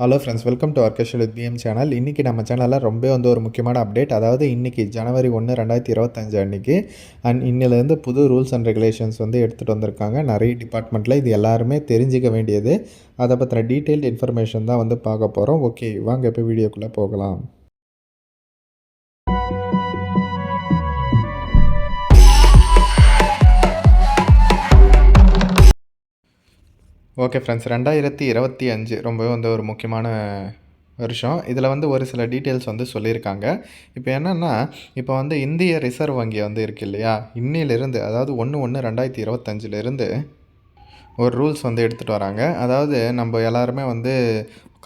Hello friends welcome to ஆர்கேஷல் with PM channel இன்றைக்கி நம்ம சேனலில் ரொம்ப வந்து ஒரு முக்கியமான அப்டேட் அதாவது இன்றைக்கி ஜனவரி ஒன்று ரெண்டாயிரத்தி இருபத்தஞ்சு அன்றைக்கி அண்ட் இன்னிலேருந்து புது ரூல்ஸ் அண்ட் ரெகுலேஷன்ஸ் வந்து எடுத்துகிட்டு வந்திருக்காங்க. நிறைய டிபார்ட்மெண்ட்டில் இது எல்லாருமே தெரிஞ்சிக்க வேண்டியது. அதை பற்றின டீட்டெயில்டு இன்ஃபர்மேஷன் தான் வந்து பார்க்க போகிறோம் ஓகே வாங்க இப்போ வீடியோக்குள்ளே போகலாம். ஓகே ஃப்ரெண்ட்ஸ் ரெண்டாயிரத்தி இருபத்தி அஞ்சு ரொம்பவே வந்து ஒரு முக்கியமான வருஷம். இதில் வந்து ஒரு சில டீட்டெயில்ஸ் வந்து சொல்லியிருக்காங்க. இப்போ என்னென்னா இப்போ வந்து இந்திய ரிசர்வ் வங்கி வந்து இருக்கு இல்லையா? இன்னிலிருந்து அதாவது ஒன்று ஒன்று ரெண்டாயிரத்தி இருபத்தஞ்சிலேருந்து ஒரு ரூல்ஸ் வந்து எடுத்துகிட்டு வராங்க. அதாவது நம்ம எல்லாருமே வந்து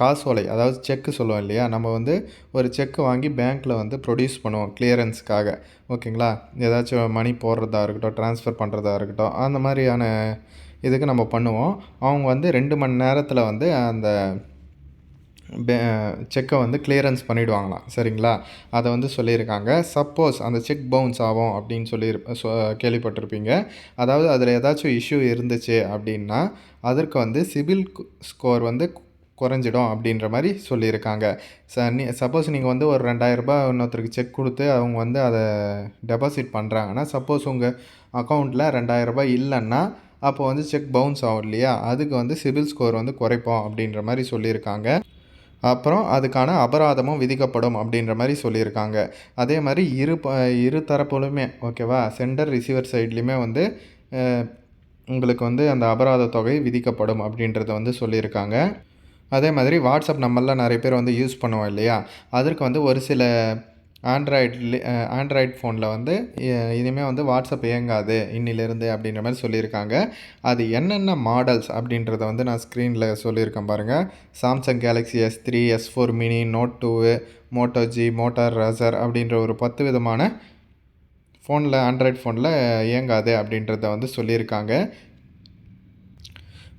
காசோலை அதாவது செக்கு சொல்லுவோம் இல்லையா? நம்ம வந்து ஒரு செக்கு வாங்கி பேங்க்கில் வந்து ப்ரொடியூஸ் பண்ணுவோம் கிளியரன்ஸ்க்காக ஓகேங்களா ஏதாச்சும் மணி போடுறதா இருக்கட்டும் ட்ரான்ஸ்ஃபர் பண்ணுறதா இருக்கட்டும் அந்த மாதிரியான இதுக்கு நம்ம பண்ணுவோம். அவங்க வந்து ரெண்டு மணி நேரத்தில் வந்து அந்த செக்கை வந்து கிளியரன்ஸ் பண்ணிவிடுவாங்களாம் சரிங்களா? அதை வந்து சொல்லியிருக்காங்க. சப்போஸ் அந்த செக் பவுன்ஸ் ஆகும் அப்படின்னு சொல்லி சொ கேள்விப்பட்டிருப்பீங்க. அதாவது அதில் ஏதாச்சும் இஷ்யூ இருந்துச்சு அப்படின்னா அதற்கு வந்து சிபில் ஸ்கோர் வந்து குறைஞ்சிடும் அப்படின்ற மாதிரி சொல்லியிருக்காங்க. ச நீ சப்போஸ் நீங்கள் வந்து ஒரு ரெண்டாயிரரூபா இன்னொருத்தருக்கு செக் கொடுத்து அவங்க வந்து அதை டெபாசிட் பண்ணுறாங்கன்னா சப்போஸ் உங்கள் அக்கௌண்ட்டில் ரெண்டாயிரரூபா இல்லைன்னா அப்போ வந்து செக் பவுன்ஸ் ஆகும் இல்லையா? அதுக்கு வந்து சிபில் ஸ்கோர் வந்து குறைப்போம் அப்படின்ற மாதிரி சொல்லியிருக்காங்க. அப்புறம் அதுக்கான அபராதமும் விதிக்கப்படும் அப்படின்ற மாதிரி சொல்லியிருக்காங்க. அதே மாதிரி இரு ப இரு தரப்புலுமே ஓகேவா? சென்டர் ரிசீவர் சைட்லேயுமே வந்து உங்களுக்கு வந்து அந்த அபராத தொகை விதிக்கப்படும் அப்படின்றத வந்து சொல்லியிருக்காங்க. அதே மாதிரி வாட்ஸ்அப் நம்மளாம் நிறைய பேர் வந்து யூஸ் பண்ணுவோம் இல்லையா? அதற்கு வந்து ஒரு சில ஆண்ட்ராய்ட்ல ஆண்ட்ராய்ட் ஃபோனில் வந்து இனிமேல் வந்து வாட்ஸ்அப் இயங்காது இன்னிலேருந்து அப்படின்ற மாதிரி சொல்லியிருக்காங்க. அது என்னென்ன மாடல்ஸ் அப்படின்றத வந்து நான் ஸ்க்ரீனில் சொல்லியிருக்கேன் பாருங்கள் Samsung Galaxy S three S four mini note two Moto G Motorola Razr அப்படின்ற ஒரு பத்து விதமான ஃபோனில் ஆண்ட்ராய்ட் ஃபோனில் இயங்காது அப்படின்றத வந்து சொல்லியிருக்காங்க.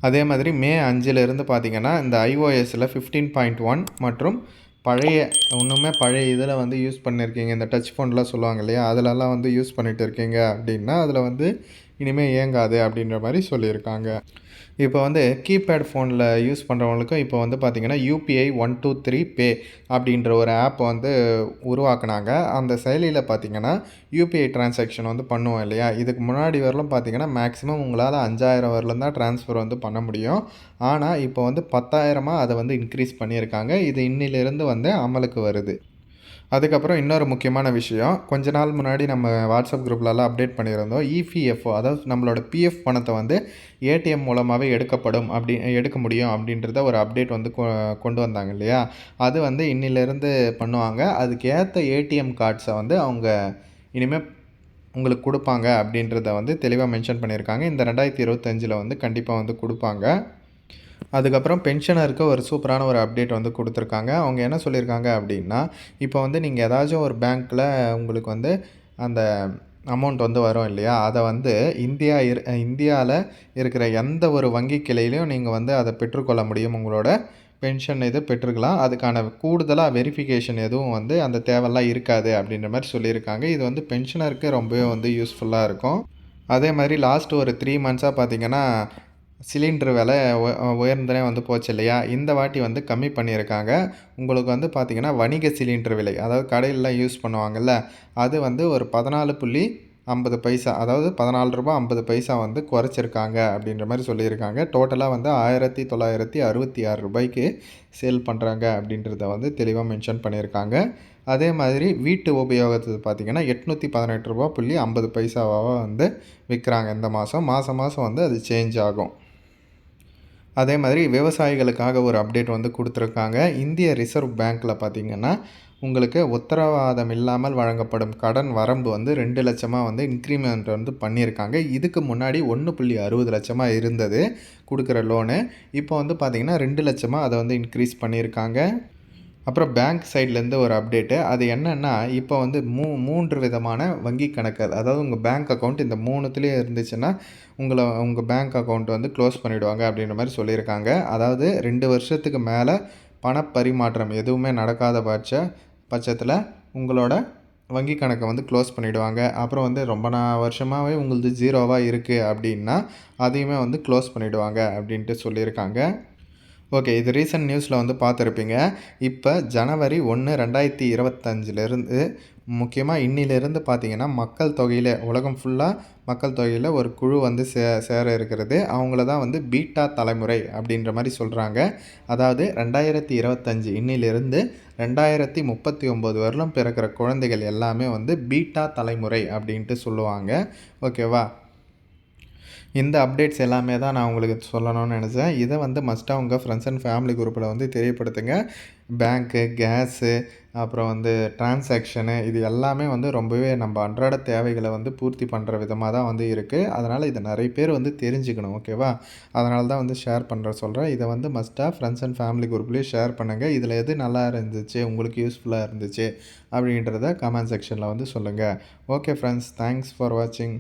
அதே மாதிரி மே அஞ்சிலிருந்து பார்த்திங்கன்னா இந்த ஐஓஎஸில் ஃபிஃப்டீன் பாயிண்ட் ஒன் மற்றும் பழைய இன்னுமே பழைய இதில் வந்து யூஸ் பண்ணியிருக்கீங்க இந்த டச் ஃபோன்லாம் சொல்லுவாங்க இல்லையா? அதிலலாம் வந்து யூஸ் பண்ணிகிட்டு இருக்கீங்க அப்படின்னா அதில் வந்து இனிமேல் இயங்காது அப்படின்ற மாதிரி சொல்லியிருக்காங்க. இப்போ வந்து கீபேட் ஃபோனில் யூஸ் பண்ணுறவங்களுக்கும் இப்போ வந்து பார்த்திங்கன்னா UPI one two three pay அப்படின்ற ஒரு ஆப் வந்து உருவாக்குனாங்க. அந்த செயலியில் பார்த்திங்கன்னா யூபிஐ டிரான்சாக்ஷன் வந்து பண்ணுவோம் இல்லையா? இதுக்கு முன்னாடி வரலும் பார்த்திங்கன்னா மேக்ஸிமம் உங்களால் அஞ்சாயிரம் வரலும் தான் ட்ரான்ஸ்ஃபர் வந்து பண்ண முடியும். ஆனால் இப்போ வந்து பத்தாயிரமாக அதை வந்து இன்க்ரீஸ் பண்ணியிருக்காங்க. இது இன்னிலிருந்து வந்து அமலுக்கு வருது. அதுக்கப்புறம் இன்னொரு முக்கியமான விஷயம் கொஞ்ச நாள் முன்னாடி நம்ம வாட்ஸ்அப் குரூப்லலாம் அப்டேட் பண்ணியிருந்தோம் இபிஎஃப்ஓ அதாவது நம்மளோட பிஎஃப் பணத்தை வந்து ஏடிஎம் மூலமாகவே எடுக்கப்படும் அப்படி எடுக்க முடியும் அப்படின்றத ஒரு அப்டேட் வந்து கொண்டு வந்தாங்க இல்லையா? அது வந்து இன்னிலேருந்து பண்ணுவாங்க. அதுக்கேற்ற ஏடிஎம் கார்ட்ஸை வந்து அவங்க இனிமேல் உங்களுக்கு கொடுப்பாங்க அப்படின்றத வந்து தெளிவாக மென்ஷன் பண்ணியிருக்காங்க. இந்த ரெண்டாயிரத்தி இருபத்தஞ்சில் வந்து கண்டிப்பாக வந்து கொடுப்பாங்க. அதுக்கப்புறம் பென்ஷனருக்கு ஒரு சூப்பரான ஒரு அப்டேட் வந்து கொடுத்துருக்காங்க. அவங்க என்ன சொல்லியிருக்காங்க அப்படின்னா இப்போ வந்து நீங்கள் ஏதாச்சும் ஒரு பேங்க்கில் உங்களுக்கு வந்து அந்த அமௌண்ட் வந்து வரும் இல்லையா? அதை வந்து இந்தியா இரு இந்தியாவில் இருக்கிற எந்த ஒரு வங்கி கிளையிலையும் நீங்கள் வந்து அதை பெற்றுக்கொள்ள முடியும். உங்களோட பென்ஷன் இது பெற்றுக்கலாம். அதுக்கான கூடுதலாக வெரிஃபிகேஷன் எதுவும் வந்து அந்த தேவையெல்லாம் இருக்காது அப்படின்ற மாதிரி சொல்லியிருக்காங்க. இது வந்து பென்ஷனருக்கு ரொம்பவே வந்து யூஸ்ஃபுல்லாக இருக்கும். அதே மாதிரி லாஸ்ட் ஒரு த்ரீ மந்த்ஸாக பார்த்திங்கன்னா சிலிண்ட்ரு விலை உயர்ந்தனே வந்து போச்சு இல்லையா? இந்த வாட்டி வந்து கம்மி பண்ணியிருக்காங்க. உங்களுக்கு வந்து பார்த்திங்கன்னா வணிக சிலிண்டர் விலை அதாவது கடையிலலாம் யூஸ் பண்ணுவாங்கள்ல அது வந்து ஒரு பதினாலு புள்ளி ஐம்பது பைசா அதாவது பதினாலு ரூபா ஐம்பது பைசா வந்து குறைச்சிருக்காங்க அப்படின்ற மாதிரி சொல்லியிருக்காங்க. டோட்டலாக வந்து ஆயிரத்தி தொள்ளாயிரத்தி அறுபத்தி ஆறு ரூபாய்க்கு சேல் பண்ணுறாங்க அப்படின்றத வந்து தெளிவாக மென்ஷன் பண்ணியிருக்காங்க. அதே மாதிரி வீட்டு உபயோகத்துக்கு பார்த்திங்கன்னா எட்நூற்றி பதினெட்டு ரூபா புள்ளி ஐம்பது பைசாவாக வந்து விற்கிறாங்க இந்த மாதம். மாதம் மாதம் வந்து அது சேஞ்ச் ஆகும். அதே மாதிரி விவசாயிகளுக்காக ஒரு அப்டேட் வந்து கொடுத்துருக்காங்க. இந்திய ரிசர்வ் பேங்க்கில் பார்த்திங்கன்னா உங்களுக்கு உத்தரவாதம் இல்லாமல் வழங்கப்படும் கடன் வரம்பு வந்து ரெண்டு லட்சமாக வந்து இன்க்ரிமெண்ட் வந்து பண்ணியிருக்காங்க. இதுக்கு முன்னாடி ஒன்று புள்ளி அறுபது லட்சமாக இருந்தது கொடுக்குற லோனு இப்போ வந்து பார்த்திங்கன்னா ரெண்டு லட்சமாக அதை வந்து இன்க்ரீஸ் பண்ணியிருக்காங்க. அப்புறம் பேங்க் சைட்லேருந்து ஒரு அப்டேட்டு அது என்னென்னா இப்போ வந்து மூ மூன்று விதமான வங்கி கணக்கு. அதாவது உங்கள் பேங்க் அக்கௌண்ட் இந்த மூணுத்துலேயே இருந்துச்சுன்னா உங்களை உங்கள் பேங்க் அக்கௌண்ட் வந்து க்ளோஸ் பண்ணிவிடுவாங்க அப்படின்ற மாதிரி சொல்லியிருக்காங்க. அதாவது ரெண்டு வருஷத்துக்கு மேலே பணப்பரிமாற்றம் எதுவுமே நடக்காத பட்ச பட்சத்தில் உங்களோட வங்கி கணக்கை வந்து க்ளோஸ் பண்ணிவிடுவாங்க அப்புறம் வந்து ரொம்ப நான் வருஷமாகவே உங்களது ஜீரோவாக இருக்குது அப்படின்னா அதையுமே வந்து க்ளோஸ் பண்ணிவிடுவாங்க அப்படின்ட்டு சொல்லியிருக்காங்க. ஓகே இது ரீசெண்ட் நியூஸில் வந்து பார்த்துருப்பீங்க. இப்போ ஜனவரி ஒன்று ரெண்டாயிரத்தி இருபத்தஞ்சிலேருந்து முக்கியமாக இன்னிலிருந்து பார்த்தீங்கன்னா மக்கள் தொகையில் உலகம் ஃபுல்லாக மக்கள் தொகையில் ஒரு குழு வந்து சே சேர இருக்கிறது. அவங்கள தான் வந்து பீட்டா தலைமுறை அப்படின்ற மாதிரி சொல்கிறாங்க அதாவது ரெண்டாயிரத்தி இருபத்தஞ்சி இன்னிலிருந்து ரெண்டாயிரத்தி முப்பத்தி ஒம்பது வரலும் பிறக்கிற குழந்தைகள் எல்லாமே வந்து பீட்டா தலைமுறை அப்படின்ட்டு சொல்லுவாங்க. ஓகேவா? இந்த அப்டேட்ஸ் எல்லாமே தான் நான் உங்களுக்கு சொல்லணும்னு நினச்சேன். இதை வந்து மஸ்ட்டாக உங்கள் ஃப்ரெண்ட்ஸ் அண்ட் ஃபேமிலி குரூப்பில் வந்து தெரியப்படுத்துங்க. பேங்க்கு கேஸு அப்புறம் வந்து டிரான்சாக்ஷனு இது எல்லாமே வந்து ரொம்பவே நம்ம அன்றாட தேவைகளை வந்து பூர்த்தி பண்ணுற விதமாக தான் வந்து இருக்குது அதனால் இதை நிறைய பேர் வந்து தெரிஞ்சுக்கணும் ஓகேவா அதனால தான் வந்து ஷேர் பண்ணுற சொல்கிறேன் இதை வந்து மஸ்ட்டாக ஃப்ரெண்ட்ஸ் அண்ட் ஃபேமிலி குரூப்லேயும் ஷேர் பண்ணுங்கள் இதில் எது நல்லா இருந்துச்சு உங்களுக்கு யூஸ்ஃபுல்லாக இருந்துச்சு அப்படின்றத கமெண்ட் செக்ஷனில் வந்து சொல்லுங்கள் ஓகே ஃப்ரெண்ட்ஸ் தேங்க்ஸ் ஃபார் வாட்சிங்